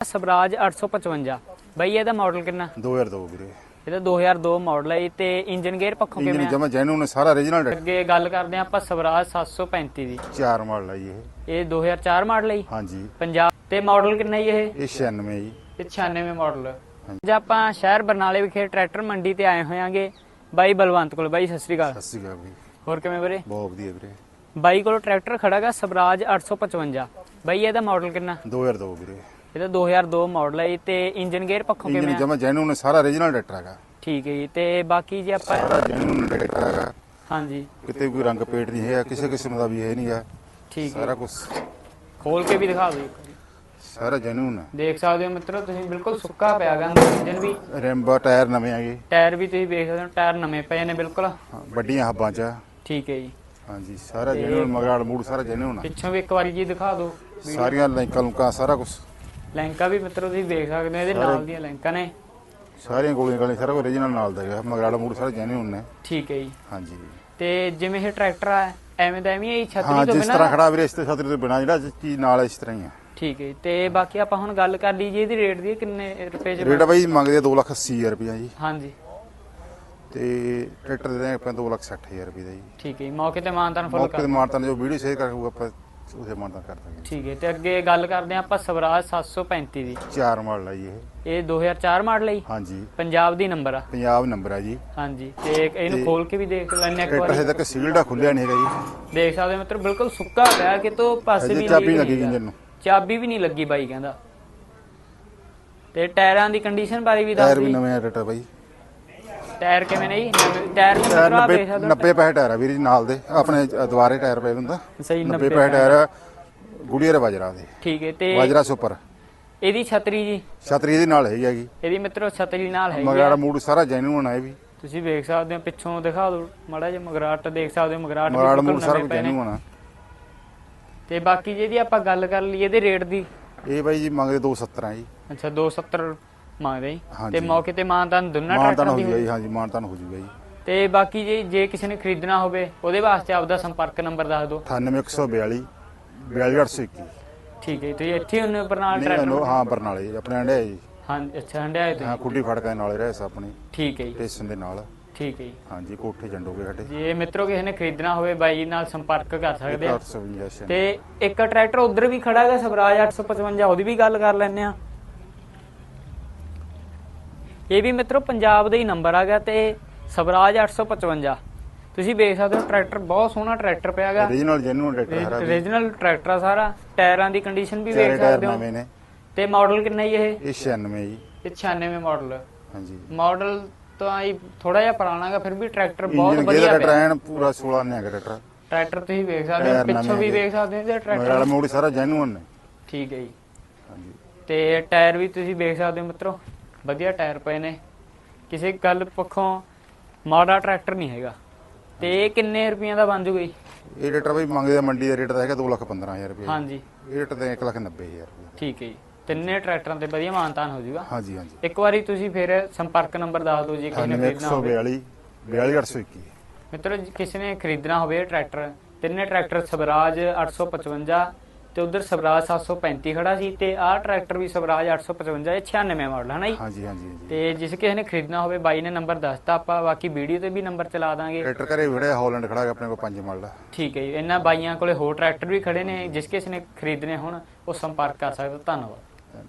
ਸਵਰਾਜ 855 ਬਈ ਇਹਦਾ ਮਾਡਲ ਕਿੰਨਾ? 2002 ਵੀਰੇ। ਇਹਦਾ 2002 ਮਾਡਲ ਹੈ ਜੀ ਤੇ ਇੰਜਨ ਗੇਅਰ ਪੱਖੋਂ ਇੰਜਨ ਕਿਵੇਂ ਆ? ਜਮਾ ਜੈਨੂਨ ਸਾਰਾ origignal ਅੱਗੇ ਗੱਲ ਕਰਦੇ ਹਾਂ ਆਪਾਂ ਸਵਰਾਜ 735 ਦੀ। ਚਾਰ ਮਾਡਲ ਜੀ ਇਹ। ਇਹ 2004 ਮਾਡਲ ਹੈ ਜੀ? ਹਾਂਜੀ। ਪੰਜਾਬ ਤੇ ਮਾਡਲ ਕਿੰਨਾ ਜੀ ਇਹ? ਇਹ 96 ਜੀ। ਇਹ 96 ਮਾਡਲ ਜੇ ਆਪਾਂ ਸ਼ਹਿਰ ਬਰਨਾਲੇ ਵਿਖੇ ਟਰੈਕਟਰ ਮੰਡੀ ਤੇ ਆਏ ਹੋਇਆਂਗੇ ਬਾਈ ਬਲਵੰਤ ਕੋਲ। ਬਾਈ ਸਤਿ ਸ੍ਰੀ ਅਕਾਲ। ਸਤਿ ਸ਼੍ਰੀ ਅਕਾਲ ਵੀ ਹੋਰ ਕਿਵੇਂ ਵੀਰੇ? ਬਹੁਤ ਵਧੀਆ ਵੀਰੇ। ਬਾਈ ਕੋਲ ਟਰੈਕਟਰ ਖੜਾਗਾ ਸਵਰਾਜ 855 ਬਾਈ ਇਹਦਾ ਮਾਡਲ ਕਿੰਨਾ? 2002 ਵੀਰੇ। ਇਹਦਾ 2002 ਮਾਡਲ ਹੈ ਜੀ ਤੇ ਇੰਜਨ ਗੇਅਰ ਪੱਖੋਂ ਇੰਜਨ ਕਿਵੇਂ ਆ? ਜਮਾ ਜੈਨੂਨ ਸਾਰਾ origignal ਟਰੈਕਟਰ ਹੈਗਾ। ਠੀਕ ਹੈ ਜੀ ਤੇ ਬਾਕੀ ਜੇ ਆਪਾਂ ਸਾਰਾ ਜੈਨੂਨ ਟਰੈਕਟਰ ਹੈਗਾ। ਹਾਂਜੀ। ਕਿਤੇ ਕੋਈ ਰੰਗ ਪੇਟ ਨਹੀਂ ਹੈ ਕਿਸੇ ਕਿਸਮ ਦਾ ਵੀ ਇਹ ਨਹੀਂ ਹੈ ਠੀਕ ਹੈ। ਸਾਰਾ ਕੁਝ ਖੋਲ ਕੇ ਵੀ ਦਿਖਾ ਦਿਓ ਇੱਕ ਵਾਰੀ। ਸਾਰਾ ਜੈਨੂਨ ਹੈ ਦੇਖ ਸਕਦੇ ਹੋ ਮਿੱਤਰੋ ਤੁਸੀਂ ਬਿਲਕੁਲ ਸੁੱਕਾ ਪਿਆ ਗਾ ਇੰਜਨ ਵੀ। ਰਿੰਬਾ ਟਾਇਰ ਨਵੇਂ ਹੈਗੇ ਟਾਇਰ ਵੀ ਤੁਸੀਂ ਦੇਖ ਸਕਦੇ ਹੋ ਟਾਇਰ ਨਵੇਂ ਪਏ ਨੇ ਬਿਲਕੁਲ। ਹਾਂ, ਵੱਡੀਆਂ ਹੱਬਾਂ ਚ ਆ। ਠੀਕ ਹੈ ਜੀ। ਹਾਂਜੀ ਸਾਰਾ ਜੈਨੂਨ ਮਗਰਾੜ ਮੂਡ ਸਾਰਾ ਜੈਨੂਨ ਆ। ਪਿੱਛੋਂ ਵੀ ਇੱਕ ਵਾਰੀ ਜੀ ਦਿਖਾ ਦਿਓ। ਸਾਰੀਆਂ ਲਾਈਕਾਂ ਲੁਕਾਂ ਸਾਰਾ ਕੁਝ ਲੈਂਕਾ ਵੀ ਮਿੱਤਰੋ ਤੁਸੀਂ ਦੇਖ ਸਕਦੇ ਹੋ ਇਹਦੇ ਨਾਲ ਦੀਆਂ ਲੈਂਕਾਂ ਨੇ। ਸਾਰੀਆਂ ਗੋਲੀਆਂ ਗਾਲੀਆਂ ਸਾਰਾ ਕੁਝ origignal ਨਾਲ ਦਾ ਹੈਗਾ ਮਗਰਾੜ ਮੂਡ ਸਾਰਾ ਜੈਨੂਨ ਨੇ। ਠੀਕ ਹੈ ਜੀ। ਹਾਂਜੀ। ਤੇ ਜਿਵੇਂ ਇਹ ਟਰੈਕਟਰ ਆ ਐਵੇਂ ਦਾ ਐਵੇਂ ਹੀ ਛਤਰੀ ਤੋਂ ਜਿਸ ਬਿਨਾਂ ਤਰ੍ਹਾਂ ਖੜਾ ਵੀਰੇ ਇਸ ਤੇ ਛਤਰੀ ਤੋਂ ਬਿਨਾ ਜਿਹੜਾ ਚੀਜ਼ ਨਾਲ ਇਸ ਤਰ੍ਹਾਂ ਹੀ ਆ। ਠੀਕ ਹੈ ਜੀ ਤੇ ਬਾਕੀ ਆਪਾਂ ਹੁਣ ਗੱਲ ਕਰ ਲਈਏ ਇਹਦੀ ਰੇਟ ਦੀ ਕਿੰਨੇ ਰੁਪਏ ਚ ਰੇਟ ਬਾਈ ਮੰਗਦੇ ਆ 2,80,000 ਰੁਪਇਆ ਜੀ। ਹਾਂਜੀ। ਤੇ ਟਰੈਕਟਰ ਦੇ ਆਪਾਂ 2,60,000 ਰੁਪਏ ਦਾ ਜੀ। ਠੀਕ ਹੈ ਜੀ ਮੌਕੇ ਤੇ ਮਾਨਤਾਨ ਫੁੱਲ ਮੌਕੇ ਕਰ ਤੇ ਮਾਰਤਾਂ ਜੋ ਵੀਡੀਓ ਸ਼ੇਅਰ ਕਰਾਂਗੇ ਆਪਾਂ ਉਸੇ ਮਾਰਤਾਂ ਕਰ ਦਾਂਗੇ ਠੀਕ ਹੈ ਤੇ ਅੱਗੇ ਗੱਲ ਕਰਦੇ ਹਾਂ ਆਪਾਂ ਸਵਰਾਜ 735 ਦੀ। ਚਾਰ ਮਾਡਲ ਆ ਜੀ ਇਹ। ਇਹ 2004 ਮਾਡਲ ਹੈ ਜੀ? ਹਾਂਜੀ। ਪੰਜਾਬ ਦੀ ਨੰਬਰ ਆ? ਪੰਜਾਬ ਨੰਬਰ ਆ ਜੀ। ਹਾਂਜੀ ਤੇ ਇਹਨੂੰ ਖੋਲ ਕੇ ਵੀ ਦੇਖ ਲੈਣੇ ਇੱਕ ਟਰੈਕਟਰ ਵਾਰੀ। ਹਜੇ ਤੱਕ ਸੀਲਡਾ ਖੁੱਲਿਆ ਨਹੀਂ ਹੈਗਾ ਜੀ। ਦੇਖ ਸਕਦੇ ਹੋ ਮਿੱਤਰ ਬਿਲਕੁਲ ਸੁੱਕਾ ਪਿਆ ਕਿਤੋਂ ਪਾਸੇ ਹਜੇ ਵੀ ਚਾਬੀ ਨਹੀਂ ਲੱਗੀ। ਇੰਜਨ ਨੂੰ। ਚਾਬੀ ਵੀ ਨਹੀਂ ਲੱਗੀ ਬਾਈ ਕਹਿੰਦਾ। ਤੇ ਟਾਇਰਾਂ ਦੀ ਕੰਡੀਸ਼ਨ ਬਾਰੇ ਵੀ ਦੱਸ ਟਾਇਰ ਵੀ ਦੀ। ਨਵੇਂ ਆ ਟਰੈਕਟਰ ਬਾਈ। ਟਾਇਰ ਕਿਵੇਂ ਨੇ ਜੀ? ਨਵੇਂ- ਟਾਇਰ ਵੀ ਟਾਇਰ ਮਿੱਤਰ ਆ 90 ਦੇਖ ਸਕਦੇ ਹੋ 90 ਪੈਸੇ ਟਾਇਰ ਆ ਵੀਰ ਜੀ ਨਾਲ ਦੇ। ਆਪਣੇ ਦੁਆਰੇ ਟਾਇਰ ਪਏ ਹੁੰਦਾ। ਸਹੀ 90 90 ਪੈਸੇ ਟਾਇਰ ਗੁੜੀਅਰ ਬਾਜਰਾ ਦੇ। ਠੀਕ ਹੈ ਤੇ ਬਾਜਰਾ ਸੁਪਰ। ਇਹਦੀ ਛਤਰੀ ਜੀ? ਛਤਰੀ ਇਹਦੇ ਨਾਲ ਹੈਗੀ ਹੈਗੀ ਇਹਦੀ ਮਿੱਤਰੋ ਛਤਰੀ ਨਾਲ ਹੈਗੀ ਮਗਰਾੜਾ ਆ ਮੂਡ ਸਾਰਾ ਜੈਨੂਨ ਆ ਇਹ ਵੀ। ਤੁਸੀਂ ਵੇਖ ਸਕਦੇ ਹੋ ਪਿੱਛੋਂ ਦਿਖਾ ਦਿਓ ਮਾੜਾ ਜਿਹਾ ਮਗਰਾਟ ਦੇਖ ਸਕਦੇ ਹੋ ਮਗਰਾਟ ਬਿਲਕੁਲ ਮੂਡ ਸਾਰਾ ਨਵੇਂ ਕੁਝ ਪਏ ਨੇ। ਜੈਨੂਨ ਆ ਤੇ ਬਾਕੀ ਜਿਹਦੀ ਆਪਾਂ ਗੱਲ ਕਰ ਲਈਏ ਇਹਦੇ ਰੇਟ ਦੀ। ਇਹ ਬਾਈ ਜੀ ਮੰਗਦੇ 270 ਆ ਜੀ। ਅੱਛਾ 270 ਮੰਗਦੇ ਜੀ। ਹਾਂਜੀ। ਤੇ ਮੌਕੇ ਤੇ ਮਾਨਤਾਨ ਦੋਨਾਂ ਮਾਨਤਾਨ ਟਰੈਕਟਰਾਂ ਹੋ ਦੀ ਜੂਗਾ ਜੀ ਹਾਂਜੀ ਮਾਨਤਾਨ ਹੋ ਜੂਗਾ ਜੀ। ਤੇ ਬਾਕੀ ਜੇ ਜੇ ਕਿਸੇ ਨੇ ਖਰੀਦਣਾ ਹੋਵੇ ਉਹਦੇ ਵਾਸਤੇ ਆਪਦਾ ਸੰਪਰਕ ਨੰਬਰ ਦੱਸ ਦਿਓ। 98142 42821 ਠੀਕ ਹੈ ਜੀ, ਤੁਸੀਂ ਇੱਥੇ ਹੁੰਨੇ ਬਰਨਾਲ ਨਹੀਂ ਟਰੈਕਟਰ ਇਹਨੂੰ- ਹਾਂ ਬਰਨਾਲੇ ਜੀ, ਆਪਣੇ ਅੰਡੇ ਜੀ। ਹਾਂ ਅੱਛਾ ਹੰਡਿਆਏ ਤੋਂ ਹਾਂ ਕੁੱਡੀ ਫੜਕਾਂ ਦੇ ਨਾਲ ਰਹਿਸ ਆਪਣੀ ਠੀਕ ਹੈ ਜੀ। ਸਟੇਸ਼ਨ ਦੇ ਨਾਲ। ਠੀਕ ਹੈ ਜੀ। ਹਾਂਜੀ ਕੋਠੇ ਜੰਡੋਗੇ ਸਾਡੇ ਜੇ ਮਿੱਤਰੋ ਕਿਸੇ ਨੇ ਖਰੀਦਣਾ ਹੋਵੇ ਬਾਈ ਨਾਲ ਸੰਪਰਕ ਕਰ ਸਕਦੇ ਆ। 855 ਤੇ ਇੱਕ ਟਰੈਕਟਰ ਉਧਰ ਵੀ ਖੜਾ ਹੈਗਾ ਸਵਰਾਜ 855 ਉਹਦੀ ਵੀ ਗੱਲ ਕਰ ਲੈਣੇ ਆ। ਇਹ ਵੀ ਮਿੱਤਰੋ ਪੰਜਾਬ ਦਾ ਹੀ ਨੰਬਰ ਹੈਗਾ ਤੇ ਸਵਰਾਜ 855 ਤੁਸੀਂ ਵੇਖ ਸਕਦੇ ਹੋ ਟਰੈਕਟਰ ਬਹੁਤ ਸੋਹਣਾ ਟਰੈਕਟਰ ਪਿਆ ਹੈਗਾ। ਓਰੀਜਨਲ ਜੈਨੂਨ ਟਰੈਕਟਰ ਵੀ ਰੀਜਨਲ ਟਰੈਕਟਰ ਆ ਸਾਰਾ। ਟਾਇਰਾਂ ਦੀ ਕੰਡੀਸ਼ਨ ਵੀ ਵੇਖ ਸਕਦੇ ਹੋ। ਨਵੇਂ ਨੇ। ਤੇ ਮਾਡਲ ਕਿੰਨਾ ਜੀ ਇਹ? ਇਹ 96 ਜੀ। ਇਹ 96 ਮਾਡਲ ਹਾਂਜੀ। ਮਾਡਲ ਤਾਂ ਆਈ ਥੋੜਾ ਜਿਹਾ ਪੁਰਾਣਾ ਹੈਗਾ ਫਿਰ ਵੀ ਟਰੈਕਟਰ ਬਹੁਤ ਵਧੀਆ ਪਿਆ। ਟ੍ਰੈਨ ਪੂਰਾ 16 ਨੇ ਹੈਗਾ ਟਰੈਕਟਰ। ਟਰੈਕਟਰ ਤੁਸੀਂ ਵੇਖ ਸਕਦੇ ਹੋ ਪਿੱਛੋਂ ਵੀ ਵੇਖ ਸਕਦੇ ਹੋ ਤੇ ਟਰੈਕਟਰ। ਮੋੜ ਸਾਰਾ ਜੈਨੂਨ ਨੇ। ਠੀਕ ਹੈ ਜੀ। ਹਾਂਜੀ। ਤੇ ਟਾਇਰ ਵੀ ਤੁਸੀਂ ਵੇਖ ਸਕਦੇ ਹੋ ਮਿੱਤਰੋ। ਵਧੀਆ ਟਾਇਰ ਪਏ ਨੇ। ਕਿਸੇ ਗੱਲ ਪੱਖੋਂ ਮਾੜਾ ਟਰੈਕਟਰ ਨਹੀਂ ਹੈਗਾ। ਤੇ ਇਹ ਕਿੰਨੇ ਰੁਪਈਆਂ ਦਾ ਬਣ ਜੂਗਾ ਜੀ ਇਹ ਟਰੈਕਟਰ ਵੀ ਮੰਗਦੇ ਆ ਮੰਡੀ ਦਾ ਰੇਟ ਤਾਂ ਹੈਗਾ 2,15,000 ਰੁਪਏ। ਹਾਂਜੀ। ਇਹ ਰੇਟ ਤੇ 1,90,000 ਰੁਪਏ ਠੀਕ ਹੈ ਜੀ। ਤਿੰਨੇ ਟਰੈਕਟਰਾਂ ਤੇ ਵਧੀਆ ਮਾਨਤਾਨ ਹੋ ਜਾਊਗਾ ਹਾਂਜੀ ਹਾਂਜੀ। ਇੱਕ ਵਾਰੀ ਤੁਸੀਂ ਫਿਰ ਸੰਪਰਕ ਨੰਬਰ ਦੱਸ ਦਿਓ ਜੇ ਕਿਸੇ ਨੇ ਖਰੀਦਣਾ ਹੋਵੇ। 9142 42821 ਮਿੱਤਰੋ ਕਿਸੇ ਨੇ ਖਰੀਦਣਾ ਹੋਵੇ ਟਰੈਕਟਰ ਤਿੰਨੇ ਟਰੈਕਟਰ ਸਵਰਾਜ 855 ਤੇ ਉਧਰ ਸਵਰਾਜ 735 ਖੜਾ ਸੀ ਤੇ ਆਹ ਟਰੈਕਟਰ ਵੀ ਸਵਰਾਜ 855 ਇਹ 96 ਮਾਡਲ ਹੈ ਨਾ ਜੀ? ਹਾਂਜੀ ਹਾਂਜੀ ਹਾਂਜੀ। ਤੇ ਜਿਸ ਕਿਸੇ ਨੇ ਖਰੀਦਣਾ ਹੋਵੇ ਬਾਈ ਨੇ ਨੰਬਰ ਦੱਸਤਾ ਆਪਾਂ ਬਾਕੀ ਵੀਡੀਓ ਤੇ ਵੀ ਨੰਬਰ ਚਲਾ ਦਾਂਗੇ। ਟਰੈਕਟਰ ਘਰੇ ਵਿੜਿਆ ਹਾਲੈਂਡ ਖੜਾ ਹੈਗਾ ਆਪਣੇ ਕੋਲ ਪੰਜ ਮਾਡਲ। ਠੀਕ ਹੈ ਜੀ ਇਹਨਾਂ ਬਾਈਆਂ ਕੋਲੇ ਹੋਰ ਟਰੈਕਟਰ ਵੀ ਖੜੇ ਨੇ ਜਿਸ ਕਿਸੇ ਨੇ ਖਰੀਦਣੇ ਹੋਣ ਉਹ ਸੰਪਰਕ ਕਰ ਸਕਦਾ ਧੰਨਵਾਦ।